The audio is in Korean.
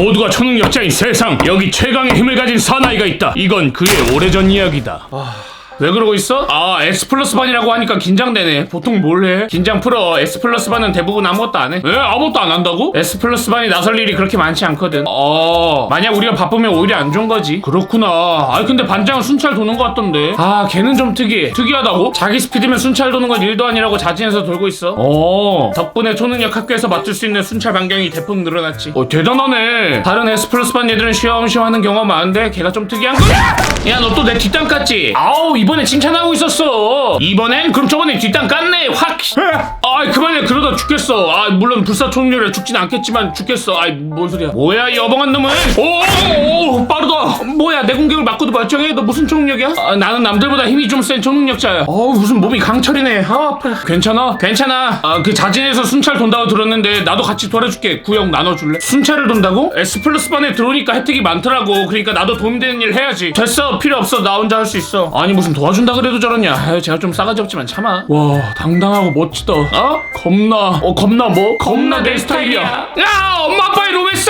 모두가 초능력자인 세상. 여기 최강의 힘을 가진 사나이가 있다. 이건 그의 오래전 이야기다 왜 그러고 있어? 아 S 플러스 반이라고 하니까 긴장되네 보통 뭘 해? 긴장 풀어 S 플러스 반은 대부분 아무것도 안 해? 왜? 아무것도 안 한다고? S 플러스 반이 나설 일이 그렇게 많지 않거든 어 만약 우리가 바쁘면 오히려 안 좋은 거지 그렇구나 아 근데 반장은 순찰 도는 것 같던데 아 걔는 좀 특이해 특이하다고? 자기 스피드면 순찰 도는 건 일도 아니라고 자진해서 돌고 있어 어 덕분에 초능력 학교에서 맡을 수 있는 순찰 반경이 대폭 늘어났지 어 대단하네 다른 S 플러스 반 애들은 쉬엄쉬엄 하는 경우가 많은데 걔가 좀 특이한 거야 야 너 또 내 뒷땅 깠지? 아우 이번 에 칭찬하고 있었어. 이번엔 그럼 저번에 뒷땅 깠네. 확 아이 그만해. 그러다 죽겠어. 아 물론 불사 초능력에 죽진 않겠지만 죽겠어. 아이 뭔 소리야. 뭐야 이 어벙한 놈은? 오 오 빠르다. 뭐야 내 공격을 맞고도 멀쩡해 너 무슨 초능력이야? 아, 나는 남들보다 힘이 좀 센 초능력자야. 어우 무슨 몸이 강철이네. 아 아파. 괜찮아? 괜찮아. 아 그 자진해서 순찰 돈다고 들었는데 나도 같이 도와줄게. 구역 나눠줄래? 순찰을 돈다고? S 플러스 반에 들어오니까 혜택이 많더라고. 그러니까 나도 도움되는 일 해야지. 됐어. 필요 없어. 나 혼자 할 수 있어. 아니 무슨 도와준다 그래도 저러냐. 아유, 제가 좀 싸가지 없지만 참아. 와 당당하고 멋지다. 어? 겁나. 어 겁나 뭐? 겁나 내 스타일이야. 야 엄마 아빠의 로맨스